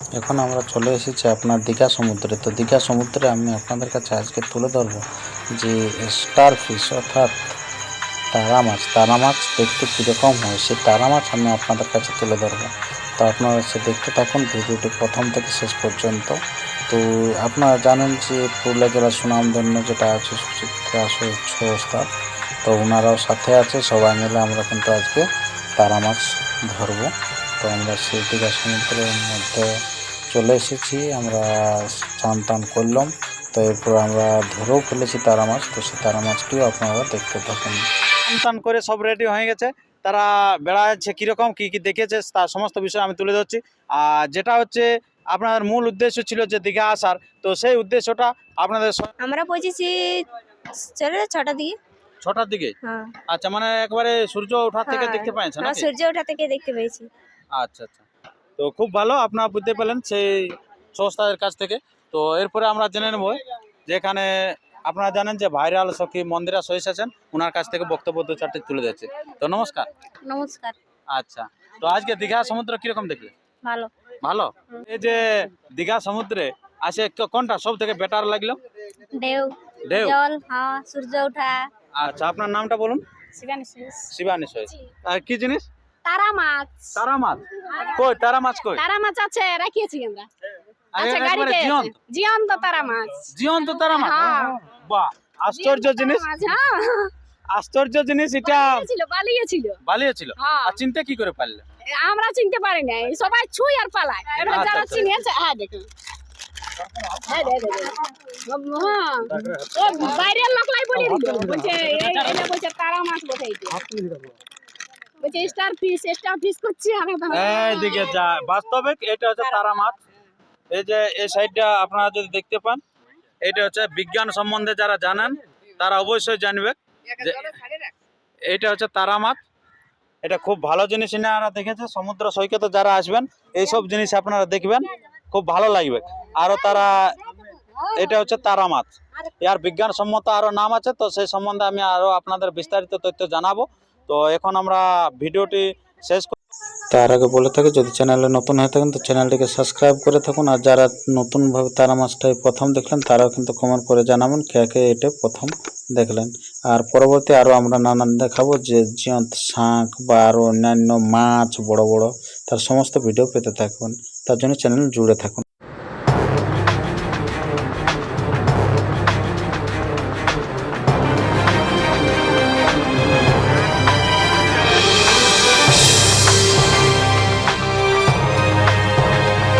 এখন আমরা চলে এসেছি আপনার দীঘা সমুদ্রে। তো দীঘা সমুদ্রে আমি আপনাদের কাছে আজকে তুলে ধরবো যে স্টার ফিশ অর্থাৎ তারা মাছ তারা মাছ দেখতে কীরকম হয় সেই তারা মাছ আমি আপনাদের কাছে তুলে ধরবো। তো আপনারা সে দেখতে থাকুন, ভিডিওটি প্রথম থেকে শেষ পর্যন্ত। তো আপনারা জানেন যে পুরুলিয়া জেলার সুনামধন্য যেটা আছে সুচিত্রা সংস্থা তো ওনারাও সাথে আছে, সবাই মিলে আমরা কিন্তু আজকে তারা মাছ ধরবো। তো আমরা সেই দীঘা সমুদ্রের মধ্যে চলে এসেছি আমরা চান টান করলাম। তো এরপর আমরা ধরেও ফেলেছি তারা মাছ তো সেই তারা মাছটিও আপনারা দেখতে থাকুন। টান করে সব রেডি হয়ে গেছে। তারা বেড়াচ্ছে কীরকম কী কী দেখেছে তার সমস্ত বিষয় আমি তুলে ধরছি। আর যেটা হচ্ছে আপনার মূল উদ্দেশ্য ছিল যে দীঘা আসার তো সেই উদ্দেশ্যটা আপনাদের আমরা পৌঁছেছি চলে ছটার দিকে। ছটার দিকে? হ্যাঁ। আচ্ছা মানে একবারে সূর্য ওঠার থেকে হ্যাঁ, দেখতে পাচ্ছেন হ্যাঁ নাকি? সূর্য ওঠা থেকে দেখতে পেয়েছি। আচ্ছা আচ্ছা। তো খুব ভালো আপনারা বুঝতে পেলেন সেই সংস্থাদের কাছ থেকে। তো এরপরে আমরা জেনে নেব যেখানে আপনারা জানেন যে ভাইরাল সখী মন্দিরা সহিস আছেন ওনার কাছ থেকে বক্তব্য দু চারটে তুলে যাচ্ছে তো নমস্কার। নমস্কার। আচ্ছা তো আজকে দীঘা সমুদ্র কীরকম দেখলে? ভালো। ভালো? এই যে দীঘা সমুদ্রে ক- কোনটা সব থেকে বেটার লাগল? ঢেউ। ঢেউ? জল হ্যাঁ সূর্য ওঠা। আচ্ছা আপনার নামটা বলুন। শিবানী শেষ শিবানী সহিস আর কি জিনিস? তারা মাছ তারা মাছ কই তারা মাছ কই? তারা মাছ আছে রাখিয়েছি আমরা। আচ্ছা গাড়িতে জিয়ন্ত জিয়ন্ত তারা মাছ জীবন্ত তারা মাছ হ্যাঁ। বাহ আশ্চর্য জিনিস। হ্যাঁ। আশ্চর্য জিনিস এটা ছিল হ্যাঁ। আর চিনতে কি করে পারলে? আমরা চিনতে পারি নাই। সবাই ছুঁই আর পালায়। এবার আচ্ছা, যারা আচ্ছা। চিনিয়েছে হ্যাঁ দেখুন। বাইরের লোক লাই বলে দিল। বলছে তারা মাছ এটা। বলছে স্টার স্টার করছি তো। এইদিকে যা। এটা হচ্ছে তারা মাছ। এই যে এই সাইডটা আপনারা যদি দেখতে পান, এটা হচ্ছে বিজ্ঞান সম্বন্ধে যারা জানেন, তারা অবশ্যই জানবে যে এইটা হচ্ছে তারা মাছ। এটা খুব ভালো জিনিস এনারা দেখেছে। সমুদ্র সৈকতে যারা আসবেন, এইসব জিনিস আপনারা দেখবেন। খুব ভালো লাগবে। আরও তারা, এটা হচ্ছে তারা মাছ। এর বিজ্ঞানসম্মত আরও নাম আছে, তো সেই সম্বন্ধে আমি আরও আপনাদের বিস্তারিত তথ্য জানাব। তো এখন আমরা ভিডিওটি শেষ তার আগে বলে থাকি, যদি চ্যানেলে নতুন হয়ে থাকেন, তো চ্যানেলটিকে সাবস্ক্রাইব করে থাকুন। আর যারা নতুনভাবে তারা মাছটাই প্রথম দেখলেন, তারাও কিন্তু কমেন্ট করে জানাবেন কে কে এটা প্রথম দেখলেন। আর পরবর্তী আরও আমরা নানান দেখাবো, যে জিয়ন্ত, শাঁখ বা আরও অন্যান্য মাছ বড় বড়, তার সমস্ত ভিডিও পেতে থাকবেন তার জন্য চ্যানেল জুড়ে থাকুন।